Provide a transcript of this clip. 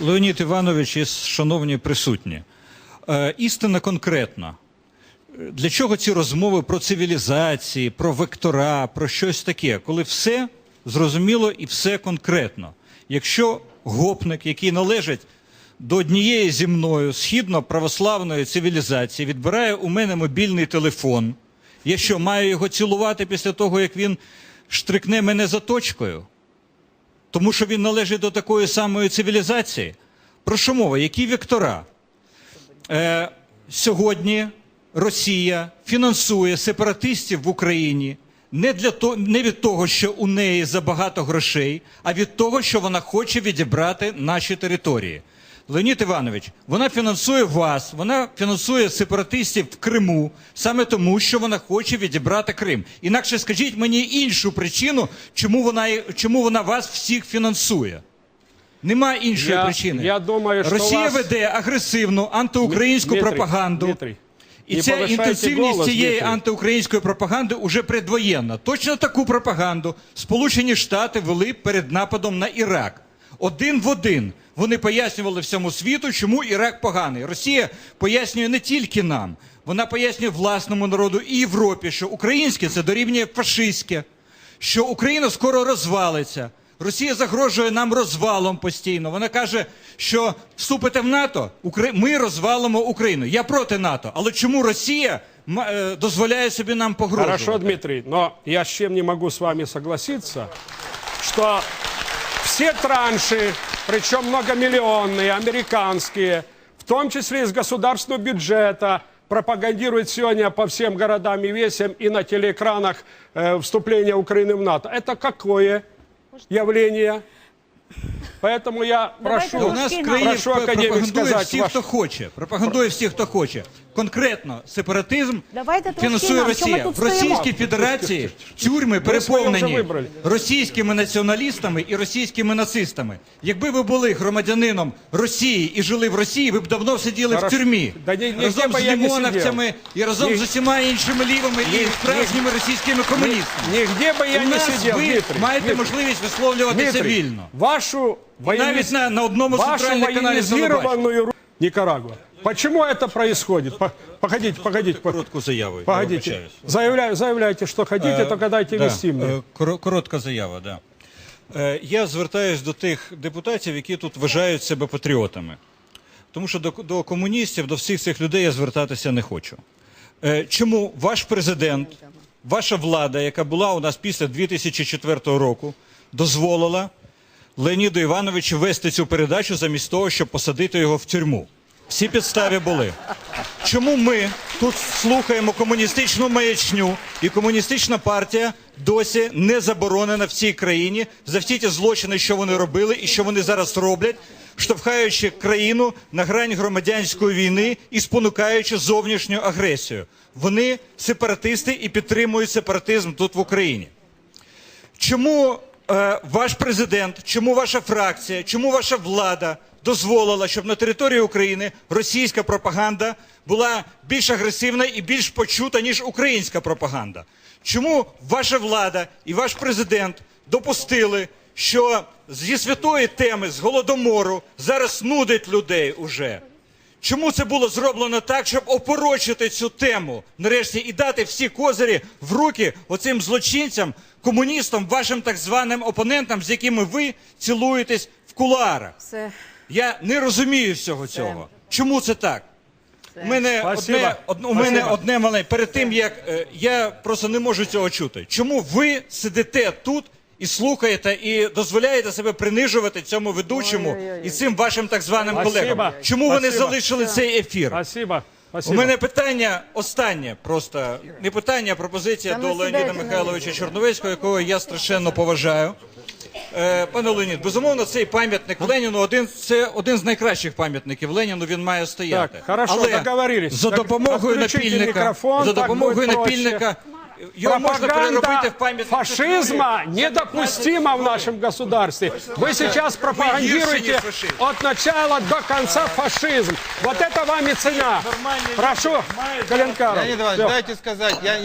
Леонід Іванович і шановні присутні. Е, істина конкретна. Для чого ці розмови про цивілізації, про вектора, про щось таке, коли все зрозуміло і все конкретно? Якщо гопник, який належить до однієї зі мною східно-православної цивілізації, відбирає у мене мобільний телефон, я що, маю його цілувати після того, як він штрикне мене заточкою? Тому що він належить до такої самої цивілізації. Про що мова? Які вектора? Е, сьогодні Росія фінансує сепаратистів в Україні не, для то, не від того, що у неї забагато грошей, а від того, що вона хоче відібрати наші території. Леонід Іванович, вона фінансує вас, вона фінансує сепаратистів в Криму саме тому, що вона хоче відібрати Крим. Інакше скажіть мені іншу причину, чому вона, чому вона вас всіх фінансує. Нема іншої Я- причини. я думаю, що Росія вас- веде агресивну антиукраїнську Дмитрий, пропаганду. Дмитрий, І не ця інтенсивність голос, цієї Дмитрий. антиукраїнської пропаганди уже предвоєнна. Точно таку пропаганду Сполучені Штати вели перед нападом на Ірак. Один в один вони пояснювали всьому світу, чому Ірак поганий. Росія пояснює не тільки нам, вона пояснює власному народу і Європі, що українське це дорівнює фашистське, що Україна скоро розвалиться. Росія загрожує нам розвалом постійно. Вона каже, що вступите в НАТО, ми розвалимо Україну. Я проти НАТО. Але чому Росія е, дозволяє собі нам погрожувати? Хорошо, Дмитрий, но я чем не могу с вами согласиться, что все транши, причем многомиллионные, американские, в том числе из государственного бюджета, пропагандируют сегодня по всем городам и весям и на телеэкранах э, вступление Украины в НАТО. Это какое явление? Поэтому я Давайте прошу, У нас в країні прошу академик пропагандує сказать всі, ваш- хто хоче. Пропагандує всі, хто хоче. Конкретно сепаратизм Давайте трошки фінансує нам, що ми Росія. тут В Російській стоїмо? Федерації тюрми своє вже переповнені вибрали. російськими націоналістами і російськими нацистами. Якби ви були громадянином Росії і жили в Росії, ви б давно сиділи в Хорошо. тюрмі. Да ні- нігде разом з я не лімоновцями і разом Ні- з усіма іншими лівими і Ні- справжніми російськими комуністами. нигде бы я У не нас сидел, ви Дмитрий. маєте Дмитрий. можливість висловлюватися Дмитрий, вільно. Вашу Навіть на, на одному з вашу центральних каналів телебачення. военизированную Никарагуа. Почему это происходит? По- Погодите, погодите. по- Коротку заяву. я Погодите. вибачаюсь. Заявляю, заявляйте, что хотите, только дайте Да, вести мне. е, коро- Коротка заява, да. Е, Я звертаюсь до тих депутатів, які тут вважають себе патріотами. Тому що до, до комуністів, до всіх цих людей я звертатися не хочу. Е, Чому ваш президент, ваша влада, яка була у нас після 2004 року, дозволила Леоніду Івановичу вести цю передачу замість того, щоб посадити його в тюрму? Всі підстави були. Чому ми тут слухаємо комуністичну маячню і комуністична партія досі не заборонена в цій країні за всі ті злочини, що вони робили і що вони зараз роблять, штовхаючи країну на грань громадянської війни і спонукаючи зовнішню агресію? Вони сепаратисти і підтримують сепаратизм тут в Україні. Чому ваш президент, чому ваша фракція, чому ваша влада дозволила, щоб на території України російська пропаганда була більш агресивна і більш почута, ніж українська пропаганда? Чому ваша влада і ваш президент допустили, що зі святої теми, з голодомору, зараз нудить людей уже? Чому це було зроблено так, щоб опорочити цю тему нарешті і дати всі козирі в руки оцим злочинцям, комуністам, вашим так званим опонентам, з якими ви цілуєтесь в кулуарах? Все. Я не розумію всього цього. Чому це так? У мене Спасибо. одне, од- у мене Спасибо. одне маленьке. Перед тим як е, я просто не можу цього чути. Чому ви сидите тут і слухаєте і дозволяєте себе принижувати цьому ведучому і цим вашим так званим колегам? Чому Спасибо. залишили цей ефір? Спасибо. У мене питання останнє, просто не питання, а пропозиція до ну, Леоніда Михайловича Чорновецького, якого я страшенно поважаю. Е, пане Леонід, безумовно, цей пам'ятник Леніну один це один з найкращих пам'ятників Леніну. Він має стояти. Так, хорошо, Але за допомогою напільника, мікрофон, за допомогою напільника його можна переробити в пам'ятник фашизма недопустимо в нашем государстве. Вы сейчас пропагандируете не фашист. от начала до конца фашизм. Вот это вам и цена. Прошу, Коленкаров. Леонид Иванович, Всё. дайте сказать. Я, я